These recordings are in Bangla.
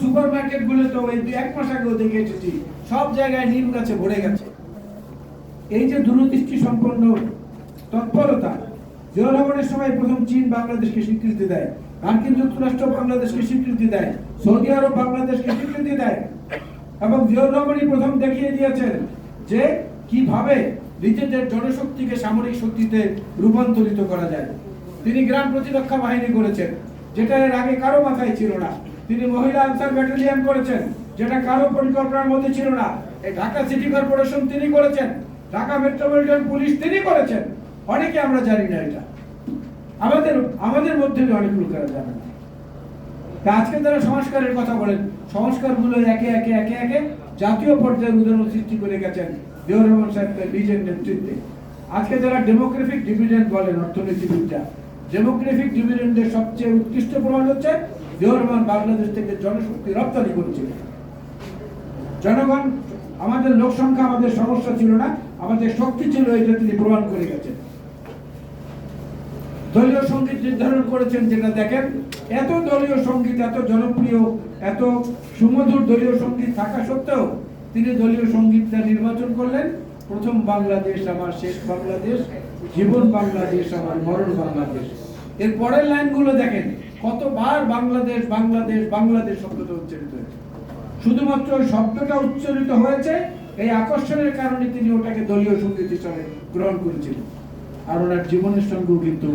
সুপার মার্কেটগুলো তো দু- এক মাস আগেও দেখে সব জায়গায় নিম গাছে ভরে গেছে। এই যে দূরদৃষ্টি সম্পন্ন তৎপরতা সময় প্রথম চীন বাংলাদেশকে স্বীকৃতি দেয়, মার্কিন যুক্তরাষ্ট্র বাংলাদেশকে স্বীকৃতি দেয়, সৌদি আরব বাংলাদেশকে স্বীকৃতি দেয়, এবং জিয়াউর প্রথম দেখিয়ে দিয়েছেন যে কীভাবে নিজেদের জনশক্তিকে সামরিক শক্তিতে রূপান্তরিত করা যায়। তিনি গ্রাম প্রতিরক্ষা বাহিনী করেছেন যেটা এর আগে কারও মাথায় ছিল না। তিনি মহিলা আনসার ব্যাটালিয়ন করেছেন, যেটা কারও পরিকল্পনার মধ্যে ছিল না। এই ঢাকা সিটি কর্পোরেশন তিনি করেছেন, ঢাকা মেট্রোপলিটন পুলিশ তিনি করেছেন। অনেকে আমরা জানি না এটা। আমাদের আমাদের মধ্যে অনেক লোকেরা জানে আজকে তারা সংস্কারের কথা বলেন। সংস্কারগুলো একে একে একে একে জাতীয় পর্যায়ে উদাহরণ সৃষ্টি করে গেছেন দেওয়ার রহমান সাহেবের নিজের নেতৃত্বে। আজকে যারা ডেমোগ্রাফিক ডিভিডেন্ড বলেন অর্থনীতিবিদরা ডেমোগ্রাফিক ডিভিডেন্ডের সবচেয়ে উৎকৃষ্ট প্রমাণ হচ্ছে রহমান বাংলাদেশ থেকে জনশক্তি রপ্তানি করেছিলেন জনগণ, আমাদের লোক সংখ্যা আমাদের সমস্যা ছিল না, আমাদের শক্তি ছিল এটা তিনি প্রমাণ করে গেছেন। দলীয় সংগীত নির্ধারণ করেছেন যেটা দেখেন, এত দলীয় সংগীত, এত জনপ্রিয়, এত সুমধুর দলীয় সংগীত থাকা সত্ত্বেও তিনি দলীয় সঙ্গীতটা নির্বাচন করলেন। প্রথম বাংলাদেশ আমার, শেষ বাংলাদেশ, জীবন বাংলাদেশ আমার, মরণ বাংলাদেশ। এর পরের লাইনগুলো দেখেন। কতবার বাংলাদেশ বাংলাদেশ বাংলাদেশ শব্দটা উচ্চারিত হয়েছে? শুধুমাত্র শব্দটা উচ্চারিত হয়েছে, এই আকর্ষণের কারণে তিনি ওটাকে দলীয় সংগীত হিসাবে গ্রহণ করেছিলেন। আর ওনার জীবনের সঙ্গেও কিন্তু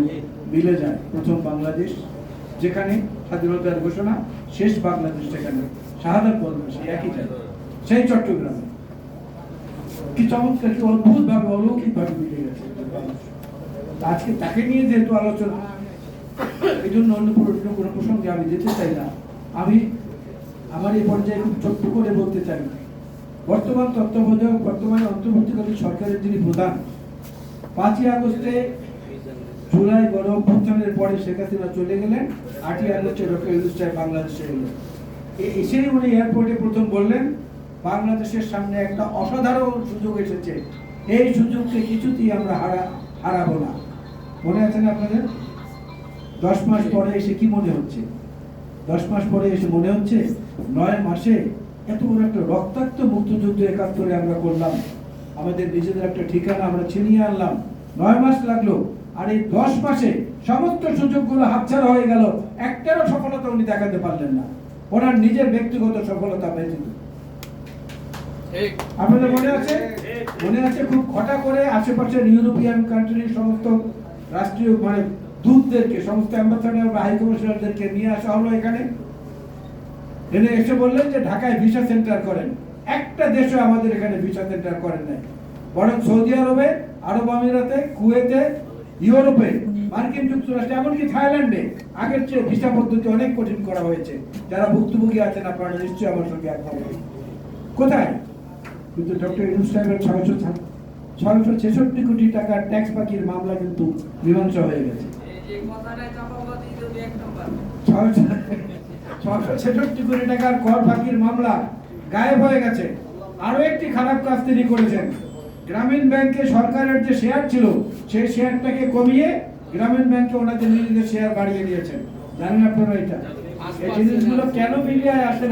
মিলে যায়। প্রথম বাংলাদেশ, যেখানে স্বাধীনতার ঘোষণা, শেষ বাংলাদেশ সেখানে শাহাদাত সেই একই জায়গা সেই চট্টগ্রামে। কি চমৎকার, কি অদ্ভুত ভাবে অলৌকিক ভাবে মিলে গেছে। আজকে তাকে নিয়ে যেহেতু আলোচনা এই জন্য অন্য কোনো কোনো প্রসঙ্গে আমি যেতে চাই না। আমি, আমার এই পর্যায়ে খুব ছোট্ট করে বলতে চাই। বর্তমান তত্ত্বাবধায়ক, বর্তমানে অন্তর্বর্তীকালীন সরকারের যিনি প্রধান, পাঁচই আগস্টে জুলাই গণ অভ্যুত্থানের পরে শেখ হাসিনা চলে গেলেন, আটই আগস্টে ডক্টর বাংলাদেশে এসেই উনি এয়ারপোর্টে প্রথম বললেন, বাংলাদেশের সামনে একটা অসাধারণ সুযোগ এসেছে। এই সুযোগকে কিছুতেই আমরা হারা, হারাবো না। মনে আছে না আপনাদের? দশ মাস পরে এসে কি মনে হচ্ছে? দশ মাস পরে এসে মনে হচ্ছে নয় মাসে এত বড় একটা রক্তাক্ত মুক্তিযুদ্ধ একাত্তরে আমরা করলাম। আমাদের নিজেদের একটা ঠিকানা আমরা ছিনিয়ে আনলাম। নয় মাস লাগল আর এই দশ মাসে সমস্ত সুযোগগুলো হাতছাড়া হয়ে গেল। একটারও সফলতা উনি দেখাতে পারলেন না। ওনার নিজের ব্যক্তিগত সফলতা ব্যতীত আপনাদের মনে আছে? মনে আছে খুব ঘটা করে আশেপাশের ইউরোপিয়ান কান্ট্রির সমস্ত রাষ্ট্রীয় মানে দূতদেরকে, সমস্ত অ্যাম্বাসাডার বা হাই কমিশনারদেরকে নিয়ে আসা হলো এখানে। এনে এসে বললেন যে ঢাকায় ভিসা সেন্টার করেন। একটা দেশও আমাদের এখানে ভিসা সেন্টার করেন নাই। বরং সৌদি আরবে, আরব আমিরাতে, কুয়েতে, ইউরোপে, মার্কিন যুক্তরাষ্ট্রে, এমনকি থাইল্যান্ডে আগের চেয়ে ভিসা পদ্ধতি অনেক কঠিন করা হয়েছে। যারা ভুক্তভোগী আছেন আপনারা নিশ্চয়ই আমার সঙ্গে একমত। কোথায়? কিন্তু ডক্টর ইউনুস সাহেবের ছয়শো ছয়শো ছেষট্টি কোটি টাকার ট্যাক্স বাকির মামলা কিন্তু মীমাংসা হয়ে গেছে। ছয়শো ছেষট্টি কোটি টাকার কর ফাঁকির মামলা গায়েব হয়ে গেছে। আরও একটি খারাপ কাজ তিনি করেছেন। গ্রামীণ ব্যাংকে সরকারের যে শেয়ার ছিল, সেই শেয়ারটাকে কমিয়ে গ্রামীণ ব্যাংকে ওনাদের নিজেদের শেয়ার বাড়িয়ে দিয়েছেন। জানেন আপনারা এটা? এই জিনিসগুলো কেন মিডিয়ায় আসে না?